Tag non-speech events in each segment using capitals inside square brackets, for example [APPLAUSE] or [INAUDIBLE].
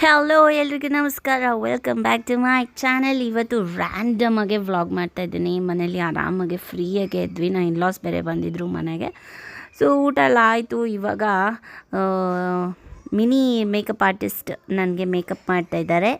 Hello ಎಲ್ರಿಗೂ ನಮಸ್ಕಾರ. Welcome back to my channel ಇವತ್ತು ರ್ಯಾಂಡಮ್ ಆಗಿ ವ್ಲಾಗ್ ಮಾಡ್ತಾ ಇದ್ದೀನಿ. ಮನೇಲಿ ಆರಾಮಾಗಿ ಫ್ರೀಯಾಗಿ ಇದ್ವಿ. ನಾ ಇನ್ಲಾಸ್ ಬೇರೆ ಬಂದಿದ್ರು ಮನೆಗೆ. ಸೊ ಊಟ ಎಲ್ಲ ಆಯಿತು. ಇವಾಗ ಮಿನಿ ಮೇಕಪ್ ಆರ್ಟಿಸ್ಟ್ ನನಗೆ ಮೇಕಪ್ ಮಾಡ್ತಾ ಇದ್ದಾರೆ.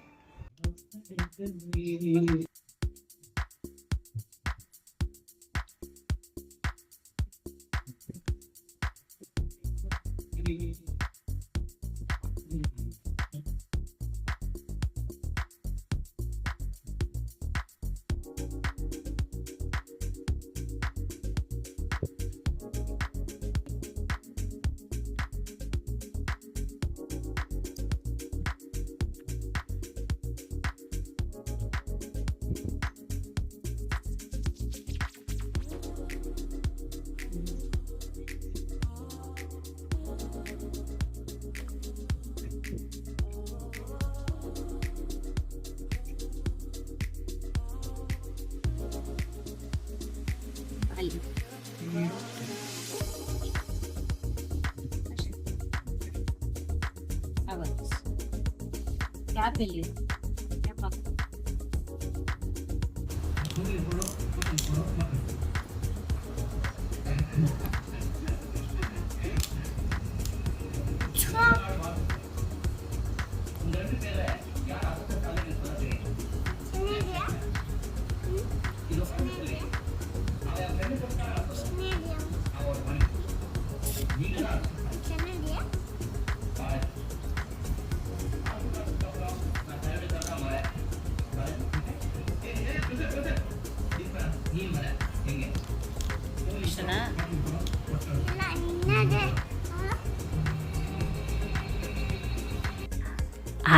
આપેલી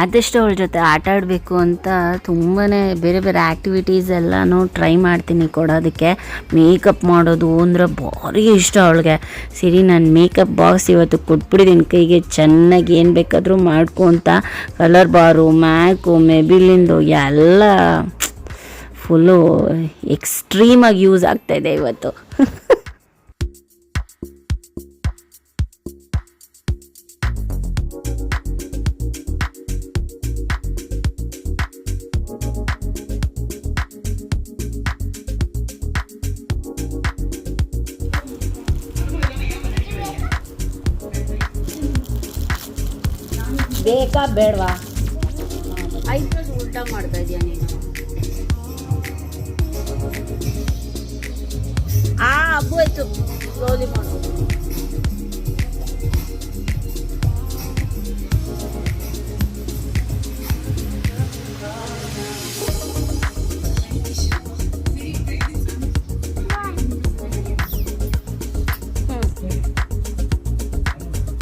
ಆದಷ್ಟು ಅವಳ ಜೊತೆ ಆಟ ಆಡಬೇಕು ಅಂತ ತುಂಬಾ ಬೇರೆ ಬೇರೆ ಆ್ಯಕ್ಟಿವಿಟೀಸ್ ಎಲ್ಲನೂ ಟ್ರೈ ಮಾಡ್ತೀನಿ ಕೊಡೋದಕ್ಕೆ. ಮೇಕಪ್ ಮಾಡೋದು ಅಂದರೆ ಭಾರಿ ಇಷ್ಟ ಅವಳಿಗೆ. ಸರಿ, ನಾನು ಮೇಕಪ್ ಬಾಕ್ಸ್ ಇವತ್ತು ಕೊಟ್ಬಿಟ್ಟಿದ್ದೀನಿ ಕೈಗೆ. ಚೆನ್ನಾಗಿ ಏನು ಬೇಕಾದರೂ ಮಾಡ್ಕೊತ ಕಲರ್ ಬಾರು, ಮ್ಯಾಕು, ಮೆಬಿಲಿಂದು ಎಲ್ಲ ಫುಲ್ಲು ಎಕ್ಸ್ಟ್ರೀಮಾಗಿ ಯೂಸ್ ಆಗ್ತಾಯಿದೆ ಇವತ್ತು. [LAUGHS] ಬೇಕಾ ಬೇಡವಾ? ಐದು ಉಲ್ಟಾ ಮಾಡ್ತಾ ಇದೀಯ ನೀನು. ಆ ಹಬ್ಬ ಆಯ್ತು. ಸ್ಲೋಲಿ ಮಾಡು.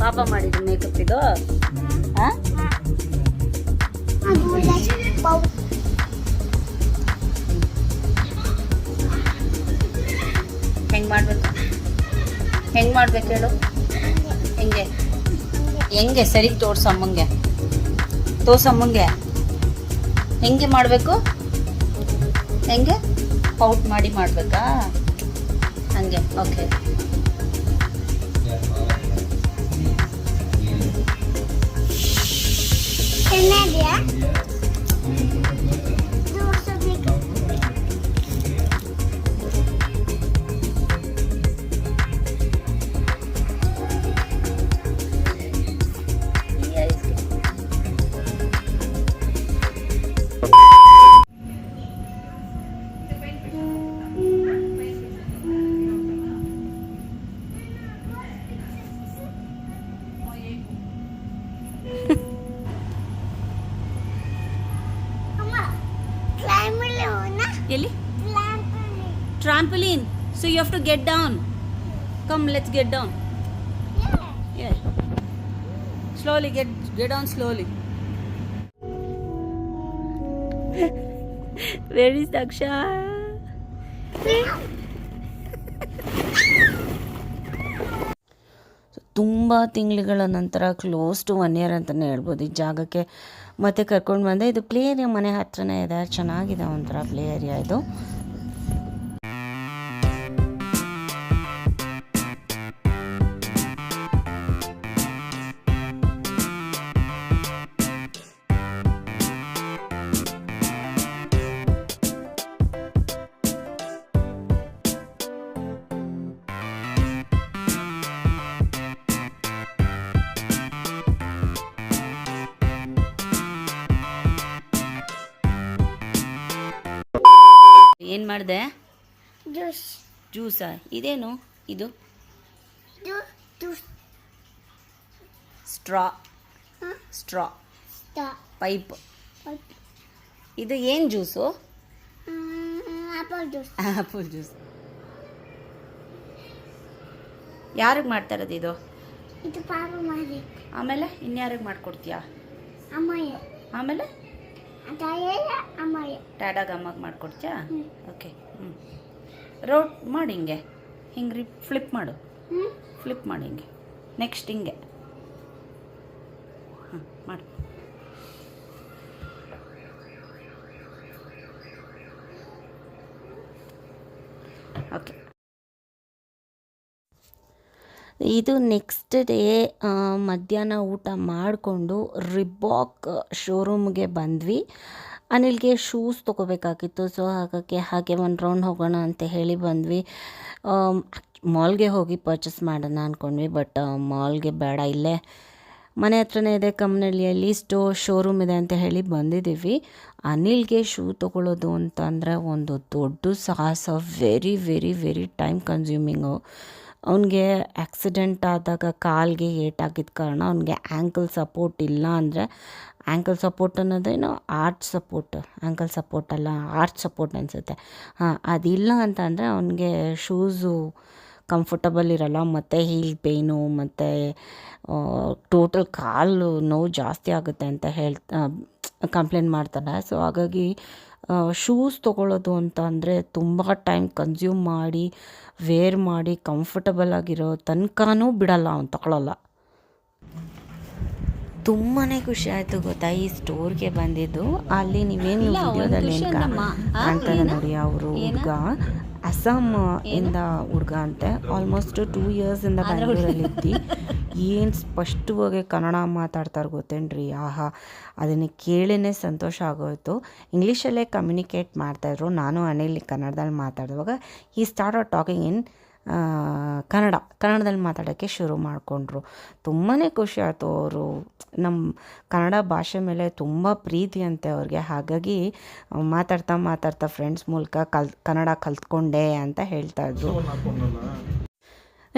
ಪಾಪ ಮಾಡಿದ್ದು ಮೇಕಪ್ ಇದು. ಹಾ ಹೆಂಗ್ ಮಾಡಬೇಕು? ಹೆಂಗ್ ಮಾಡ್ಬೇಕು ಹೇಳು? ಹೆಂಗೆ? ಹೆಂಗೆ? ಸರಿ ತೋರ್ಸಮ್ಮಂಗೆ ತೋರ್ಸಮ್ಮಂಗೆ ಹೆಂಗೆ ಮಾಡಬೇಕು? ಹೆಂಗೆ? ಪೌಟ್ ಮಾಡಿ ಮಾಡಬೇಕಾ? ಹಂಗೆ, okay. 在那边 trampoline so you have to get down come let's get down yeah slowly get get down slowly where is daksha ತುಂಬ ತಿಂಗಳುಗಳ ನಂತರ ಕ್ಲೋಸ್ ಟು ಒನ್ ಇಯರ್ ಅಂತಲೇ ಹೇಳ್ಬೋದು ಈ ಜಾಗಕ್ಕೆ ಮತ್ತೆ ಕರ್ಕೊಂಡು ಬಂದೆ ಇದು ಪ್ಲೇ ಏರಿಯಾ ಮನೆ ಹತ್ರನೇ ಇದೆ ಚೆನ್ನಾಗಿದೆ ಒಂಥರ ಪ್ಲೇ ಏರಿಯಾ ಇದು ಮಾಡಿದೆ? ಜ್ಯೂಸ್. ಜ್ಯೂಸಾ? ಇದೇನು? ಇದು? ಸ್ಟ್ರಾ. ಸ್ಟ್ರಾ. ಪೈಪ್. ಇದು ಏನು juice? Apple juice. Apple juice. ಯಾರಿಗೆ ಮಾಡ್ತಾ ಇರೋದು ಇದು? ಇದು ಪಾಪ ಮಾಡಿ ಆಮೇಲೆ ಇನ್ಯಾರಿಗೆ ಮಾಡ್ಕೊಡ್ತೀಯಾ? ಆಮೇಲೆ? ಡ್ಯಾಡಾಗ ಅಮ್ಮಗೆ ಮಾಡ್ಕೊಡ್ತೀಯಾ? ಓಕೆ ಹ್ಞೂ ರೋಟ್ ಮಾಡಿ ಹಿಂಗೆ. ಹಿಂಗೆ ರಿ ಫ್ಲಿಪ್ ಮಾಡು. ಫ್ಲಿಪ್ ಮಾಡಿ ಹಿಂಗೆ. ನೆಕ್ಸ್ಟ್ ಹಿಂಗೆ. ಹಾಂ ಮಾಡು. ಓಕೆ ಇದು ನೆಕ್ಸ್ಟ್ ಡೇ ಮಧ್ಯಾಹ್ನ ಊಟ ಮಾಡಿಕೊಂಡು ರಿಬಾಕ್ ಶೋರೂಮ್ಗೆ ಬಂದ್ವಿ. ಅನಿಲ್ಗೆ ಶೂಸ್ ತೊಗೋಬೇಕಾಗಿತ್ತು. ಸೊ ಹಾಗಾಗಿ ಹಾಗೆ ಒಂದು ರೌಂಡ್ ಹೋಗೋಣ ಅಂತ ಹೇಳಿ ಬಂದ್ವಿ. ಮಾಲ್ಗೆ ಹೋಗಿ ಪರ್ಚೇಸ್ ಮಾಡೋಣ ಅಂದ್ಕೊಂಡ್ವಿ ಬಟ್ ಮಾಲ್ಗೆ ಬೇಡ. ಇಲ್ಲೇ ಮನೆ ಹತ್ರನೇ ಇದೆ ಕಮ್ಮನಹಳ್ಳಿಯಲ್ಲಿ ಸ್ಟೋ ಶೋರೂಮ್ ಇದೆ ಅಂತ ಹೇಳಿ ಬಂದಿದ್ದೀವಿ. ಅನಿಲ್ಗೆ ಶೂ ತೊಗೊಳ್ಳೋದು ಅಂತಂದರೆ ಒಂದು ದೊಡ್ಡ ಸಾಹಸ. Very very very time consuming ಅವನಿಗೆ ಆಕ್ಸಿಡೆಂಟ್ ಆದಾಗ ಕಾಲಿಗೆ ಏಟಾಗಿದ್ದ ಕಾರಣ ಅವನಿಗೆ ಆ್ಯಂಕಲ್ ಸಪೋರ್ಟ್ ಇಲ್ಲ ಅಂದರೆ ಆ್ಯಂಕಲ್ ಸಪೋರ್ಟ್ ಅನ್ನೋದೇನೋ ಆರ್ಟ್ ಸಪೋರ್ಟ್ ಆ್ಯಂಕಲ್ ಸಪೋರ್ಟ್ ಅಲ್ಲ ಆರ್ಟ್ ಸಪೋರ್ಟ್ ಅನಿಸುತ್ತೆ. ಹಾಂ, ಅದಿಲ್ಲ ಅಂತಂದರೆ ಅವನಿಗೆ ಶೂಸು ಕಂಫರ್ಟಬಲ್ ಇರಲ್ಲ, ಮತ್ತು ಹೀಲ್ ಪೇಯ್ನು ಮತ್ತು ಟೋಟಲ್ ಕಾಲು ನೋವು ಜಾಸ್ತಿ ಆಗುತ್ತೆ ಅಂತ ಹೇಳ್ತಾ ಕಂಪ್ಲೇಂಟ್ ಮಾಡ್ತಾನೆ. ಸೊ ಹಾಗಾಗಿ ಶೂಸ್ ತೊಗೊಳ್ಳೋದು ಅಂತ ಅಂದರೆ ತುಂಬ ಟೈಮ್ ಕನ್ಸ್ಯೂಮ್ ಮಾಡಿ ವೇರ್ ಮಾಡಿ ಕಂಫರ್ಟಬಲ್ ಆಗಿರೋ ತನಕನೂ ಬಿಡಲ್ಲ ಅವ್ನು ತಗೊಳ್ಳಲ್ಲ ತುಂಬಾ ಖುಷಿ ಆಯಿತು ಗೊತ್ತಾ ಈ ಸ್ಟೋರ್ಗೆ ಬಂದಿದ್ದು. ಅಲ್ಲಿ ನೀವೇನು ವಿಡಿಯೋದಲ್ಲಿ ಅಂತ ನೋಡಿ ಅವರು ಹುಡುಗ. ಅಸ್ಸಾಂ ಇಂದ ಹುಡುಗ ಅಂತೆ. ಆಲ್ಮೋಸ್ಟ್ ಟೂ ಇಯರ್ಸಿಂದ ಬ್ಯಾಂಗ್ಳೂರಲ್ಲಿ ಇದ್ದು. ಏನು ಸ್ಪಷ್ಟವಾಗಿ ಕನ್ನಡ ಮಾತಾಡ್ತಾರೆ ಗೊತ್ತೇನ್ರಿ? ಆಹಾ. ಅದನ್ನು ಕೇಳಿನೇ ಸಂತೋಷ ಆಗೋಯ್ತು. ಇಂಗ್ಲೀಷಲ್ಲೇ ಕಮ್ಯುನಿಕೇಟ್ ಮಾಡ್ತಾಯಿದ್ರು ನಾನು ಅನಿಲ್ ಕನ್ನಡದಲ್ಲಿ ಮಾತಾಡುವಾಗ ಈ ಸ್ಟಾರ್ಟ್ ಟಾಕಿಂಗ್ ಇನ್ ಕನ್ನಡ, ಕನ್ನಡದಲ್ಲಿ ಮಾತಾಡೋಕ್ಕೆ ಶುರು ಮಾಡಿಕೊಂಡ್ರು. ತುಂಬಾ ಖುಷಿ ಆಯಿತು ಅವರು. ನಮ್ಮ ಕನ್ನಡ ಭಾಷೆ ಮೇಲೆ ತುಂಬ ಪ್ರೀತಿ ಅಂತೆ ಅವ್ರಿಗೆ. ಹಾಗಾಗಿ, ಮಾತಾಡ್ತಾ ಮಾತಾಡ್ತಾ ಫ್ರೆಂಡ್ಸ್ ಮೂಲಕ ಕಲ್, ಕನ್ನಡ ಕಲ್ತ್ಕೊಂಡೆ ಅಂತ ಹೇಳ್ತಾಯಿದ್ರು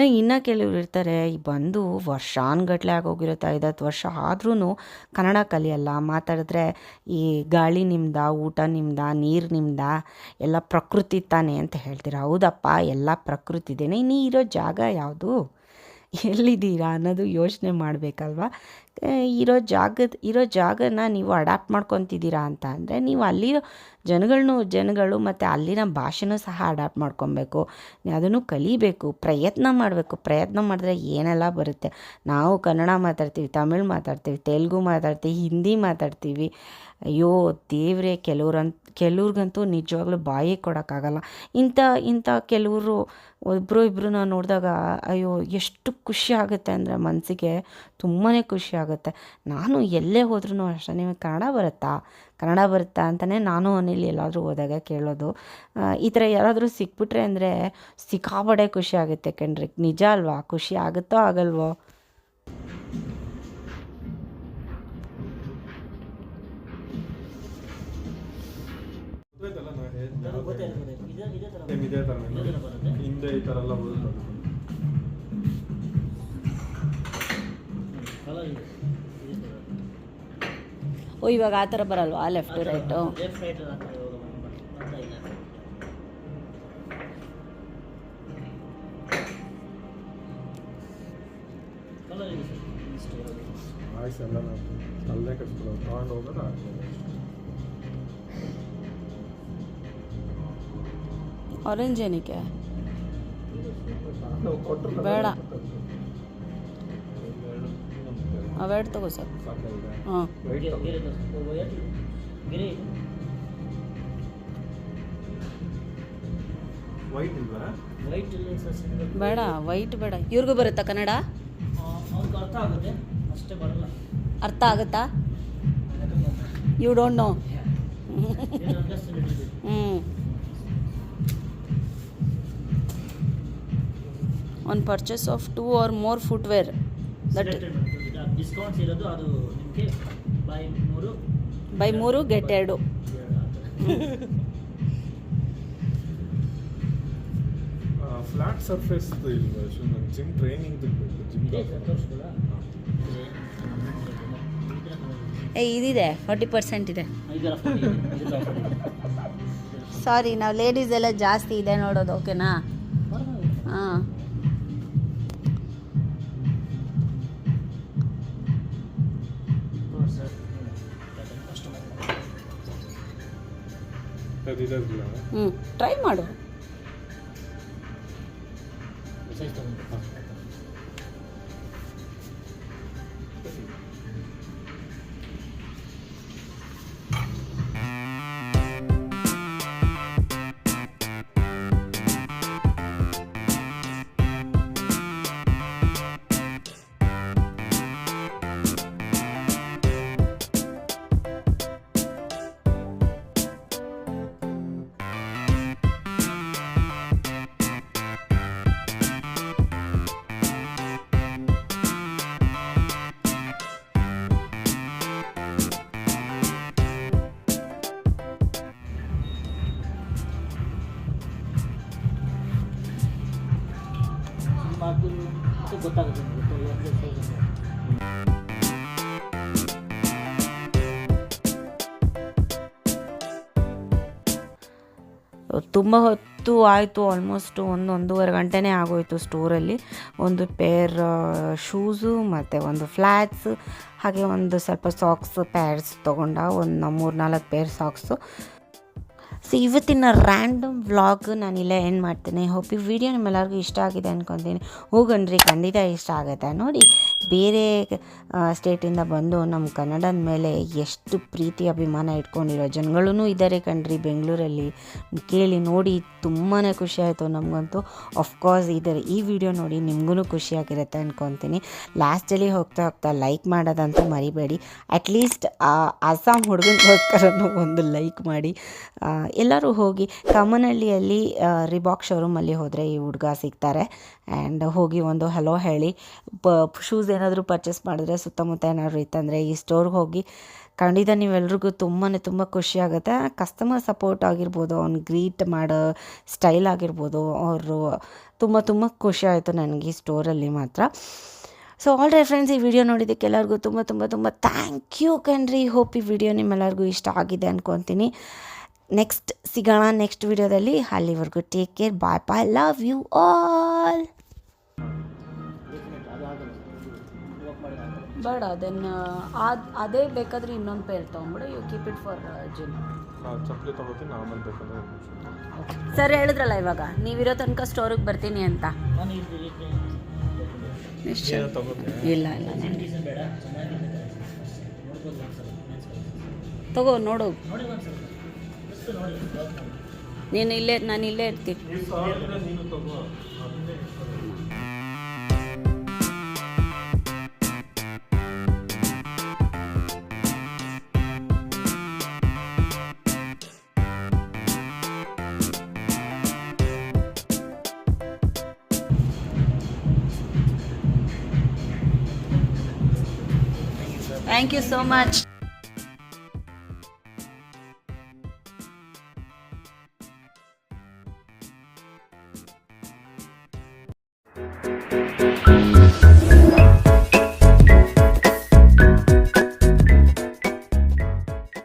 ಇನ್ನು ಕೆಲವ್ರು ಇರ್ತಾರೆ, ಈ ಬಂದು ವರ್ಷಾನ್ಗಟ್ಲೆ ಆಗೋಗಿರುತ್ತೆ ಐದತ್ತು ವರ್ಷ ಆದ್ರೂ ಕನ್ನಡ ಕಲಿಯಲ್ಲ. ಮಾತಾಡಿದ್ರೆ ಈ ಗಾಳಿ ನಿಮ್ದ, ಊಟ ನಿಮ್ದ, ನೀರು ನಿಮ್ದ, ಎಲ್ಲ ಪ್ರಕೃತಿ ತಾನೇ ಅಂತ ಹೇಳ್ತೀರ. ಹೌದಪ್ಪ, ಎಲ್ಲ ಪ್ರಕೃತಿದೇನೆ. ನೀ ಇರೋ ಜಾಗ ಯಾವುದು? ಎಲ್ಲಿದ್ದೀರಾ ಅನ್ನೋದು ಯೋಚನೆ ಮಾಡಬೇಕಲ್ವಾ? ಇರೋ ಜಾಗದ, ಇರೋ ಜಾಗನ ನೀವು ಅಡಾಪ್ಟ್ ಮಾಡ್ಕೊತಿದ್ದೀರಾ ಅಂತ ಅಂದರೆ ನೀವು ಅಲ್ಲಿರೋ ಜನಗಳನ್ನು ಜನಗಳು ಮತ್ತು ಅಲ್ಲಿನ ಭಾಷೆನೂ ಸಹ ಅಡಾಪ್ಟ್ ಮಾಡ್ಕೊಬೇಕು. ಅದನ್ನು ಕಲಿಬೇಕು, ಪ್ರಯತ್ನ ಮಾಡಬೇಕು. ಪ್ರಯತ್ನ ಮಾಡಿದ್ರೆ ಏನೆಲ್ಲ ಬರುತ್ತೆ? ನಾವು ಕನ್ನಡ ಮಾತಾಡ್ತೀವಿ, ತಮಿಳ್ ಮಾತಾಡ್ತೀವಿ, ತೆಲುಗು ಮಾತಾಡ್ತೀವಿ, ಹಿಂದಿ ಮಾತಾಡ್ತೀವಿ. ಅಯ್ಯೋ, ದೇವರೇ ಕೆಲವ್ರಂತ ಕೆಲವ್ರಿಗಂತೂ ನಿಜವಾಗ್ಲೂ ಬಾಯಿ ಕೊಡೋಕ್ಕಾಗಲ್ಲ. ಇಂಥ ಇಂಥ ಕೆಲವರು ಒಬ್ಬರು ಇಬ್ಬರು ನೋಡಿದಾಗ, ಅಯ್ಯೋ, ಎಷ್ಟು ಖುಷಿ ಆಗುತ್ತೆ ಅಂದರೆ ಮನಸ್ಸಿಗೆ ತುಂಬಾ ಖುಷಿ ಆಗುತ್ತೆ. ನಾನು ಎಲ್ಲೇ ಹೋದ್ರೂ ಅಷ್ಟೇ, ನಿಮಗೆ ಕನ್ನಡ ಬರುತ್ತಾ? ಕನ್ನಡ ಬರುತ್ತಾ ಅಂತಲೇ ನಾನು ಅನಿಲ್ ಎಲ್ಲಾದರೂ ಹೋದಾಗ ಕೇಳೋದು. ಈ ಥರ ಯಾರಾದರೂ ಸಿಕ್ಬಿಟ್ರೆ ಅಂದರೆ ಸಿಕ್ಕಾಪಡೆ ಖುಷಿ ಆಗುತ್ತೆ ಕಣ್ರಿ. ನಿಜ ಅಲ್ವಾ? ಖುಷಿ ಆಗುತ್ತೋ ಆಗಲ್ವೋ? ಇದೇ ಥರ ಹಿಂದೆ ಈ ಥರ ಎಲ್ಲ ಬರುತ್ತೆ. ಓ ಇವಾಗ ಆ ಥರ ಬರಲ್ವಾ? ಲೆಫ್ಟ್ ರೈಟು ವಾಯ್ಸ್ ಎಲ್ಲ ಅಲ್ಲೇ ಕಟ್ಬಿಡೋದು ತಗೊಂಡು ಹೋಗೋದು ಆಗ್ಬೋದು. ಆರೆಂಜ್ ಏನಕ್ಕೆ? ಬೇಡ. ಅವೆರಡು ತಗೋ ಸರ್. ಹಾಂ. ಬೇಡ ವೈಟ್ ಬೇಡ. ಇವ್ರಿಗೂ ಬರುತ್ತಾ ಕನ್ನಡ? ಅರ್ಥ ಆಗುತ್ತಾ? ಯು ಡೋಂಟ್ ನೋ ಹ್ಞೂ on purchase of two or more footwear that buy ಮೂರು ಗೆಟ್ ಎರಡು. ಸರ್ಫೇಸ್ [LAUGHS] ಇಲ್ವಾ? ನನ್ನ ಜಿಮ್ ಟ್ರೈನಿಂಗ್ ಜಿಮ್ ಏ ಇದಿದೆ ಫಾರ್ಟಿ ಪರ್ಸೆಂಟ್ ಇದೆ. ಸಾರಿ ನಾವು ಲೇಡೀಸ್ ಎಲ್ಲ ಜಾಸ್ತಿ ಇದೆ ನೋಡೋದು ಓಕೆನಾ ಹಾಂ. ಹ್ಞೂ ಟ್ರೈ ಮಾಡು. ಅದು ಅಂತ ಗೊತ್ತಾಗುತ್ತೆ ನಿಮಗೆ. ತುಂಬ ಹೊತ್ತು ಆಯಿತು ಆಲ್ಮೋಸ್ಟ್ ಒಂದು ಒಂದೂವರೆ ಗಂಟೆನೇ ಆಗೋಯಿತು ಸ್ಟೋರಲ್ಲಿ ಒಂದು ಪೇರ್ ಶೂಸು ಮತ್ತು ಒಂದು ಫ್ಲ್ಯಾಟ್ಸ್ ಹಾಗೆ ಒಂದು ಸ್ವಲ್ಪ ಸಾಕ್ಸ್ ಪ್ಯಾಡ್ಸ್ ತೊಗೊಂಡ, ಒಂದು ಮೂರು ನಾಲ್ಕು ಪೇರ್ ಸಾಕ್ಸು ಸೊ ಇವತ್ತಿನ ರ್ಯಾಂಡಮ್ ವ್ಲಾಗ್ ನಾನಿಲ್ಲೇ ಏನು ಮಾಡ್ತೇನೆ. ಹೋಪ್ ಈ ವಿಡಿಯೋ ನಿಮ್ಮೆಲ್ಲರಿಗೂ ಇಷ್ಟ ಆಗಿದೆ ಅಂದ್ಕೊತೀನಿ ಹೋಗಣ್ರಿ ಖಂಡಿತ ಇಷ್ಟ ಆಗುತ್ತೆ. ನೋಡಿ, ಬೇರೆ ಸ್ಟೇಟಿಂದ ಬಂದು ನಮ್ಮ ಕನ್ನಡದ ಮೇಲೆ ಎಷ್ಟು ಪ್ರೀತಿ, ಅಭಿಮಾನ ಇಟ್ಕೊಂಡಿರೋ ಜನಗಳೂ ಇದ್ದಾರೆ ಕಣ್ರಿ ಬೆಂಗಳೂರಲ್ಲಿ. ಕೇಳಿ ನೋಡಿ ತುಂಬಾ ಖುಷಿ ಆಯಿತು ನಮಗಂತೂ. ಅಫ್ಕೋರ್ಸ್ ಇದ್ದಾರೆ ಈ ವಿಡಿಯೋ ನೋಡಿ ನಿಮಗೂ ಖುಷಿಯಾಗಿರುತ್ತೆ ಅಂದ್ಕೊತೀನಿ ಲಾಸ್ಟಲ್ಲಿ ಹೋಗ್ತಾ ಹೋಗ್ತಾ ಲೈಕ್ ಮಾಡೋದಂತೂ ಮರಿಬೇಡಿ. ಅಟ್ಲೀಸ್ಟ್ ಅಸ್ಸಾಂ ಹುಡುಗನಿಗೋಸ್ಕರನೂ ಒಂದು ಲೈಕ್ ಮಾಡಿ. ಎಲ್ಲರೂ ಹೋಗಿ ಕಮ್ಮನಹಳ್ಳಿಯಲ್ಲಿ ರಿಬಾಕ್ ಶೋರೂಮಲ್ಲಿ ಹೋದರೆ ಈ ಹುಡುಗ ಸಿಗ್ತಾರೆ. ಆ್ಯಂಡ್ ಹೋಗಿ ಒಂದು ಹಲೋ ಹೇಳಿ. ಪ ಶೂಸ್ ಏನಾದರೂ ಪರ್ಚೇಸ್ ಮಾಡಿದ್ರೆ ಸುತ್ತಮುತ್ತ ಏನಾದರೂ ಇತ್ತಂದರೆ ಈ ಸ್ಟೋರ್ಗೆ ಹೋಗಿ ಖಂಡಿತ ನೀವೆಲ್ರಿಗೂ ತುಂಬಾ ತುಂಬ ಖುಷಿ ಆಗುತ್ತೆ. ಕಸ್ಟಮರ್ ಸಪೋರ್ಟ್ ಆಗಿರ್ಬೋದು, ಅವ್ನು ಗ್ರೀಟ್ ಮಾಡೋ ಸ್ಟೈಲ್ ಆಗಿರ್ಬೋದು, ಅವರು ತುಂಬ ತುಂಬ ಖುಷಿ ಆಯಿತು ನನಗೆ ಈ ಸ್ಟೋರಲ್ಲಿ ಮಾತ್ರ. ಸೊ ಆಲ್ ಫ್ರೆಂಡ್ಸ್ ಈ ವಿಡಿಯೋ ನೋಡಿದ್ದಕ್ಕೆ ಎಲ್ಲರಿಗೂ ತುಂಬ ತುಂಬ ತುಂಬ ಥ್ಯಾಂಕ್ ಯು ಕಣ್ರಿ. ಹೋಪ್ ಈ ವಿಡಿಯೋ ನಿಮ್ಮೆಲ್ಲರಿಗೂ ಇಷ್ಟ ಆಗಿದೆ ಅಂದ್ಕೊತೀನಿ ನೆಕ್ಸ್ಟ್ ಸಿಗೋಣ ನೆಕ್ಸ್ಟ್ ವಿಡಿಯೋದಲ್ಲಿ. ಅಲ್ಲಿವರೆಗೂ take care bye bye love you all ಬೇಡ ದೆನ್ ಅದು ಅದೇ ಬೇಕಾದ್ರೆ ಇನ್ನೊಂದು pair ತೊಗೊಂಬಿಡು. You keep it for gym ಚಪ್ಪಲಿ ತಗೋತೀನಿ ಆಮೇಲೆ ಬೇಕಂದ್ರೆ ಸರ್ ಹೇಳಿದ್ರಲ್ಲ ಇವಾಗ ನೀವಿರೋ ತನಕ ಸ್ಟೋರಿಗೆ ಬರ್ತೀನಿ ಅಂತ. ಇಲ್ಲ ಇಲ್ಲ. ತಗೋ ನೋಡು. ನೀನು ಇಲ್ಲೇ ನಾನು ಇಲ್ಲೇ ಇರ್ತೀನಿ. ಈ ಸಾವಿರ ನೀನು ತಗೋ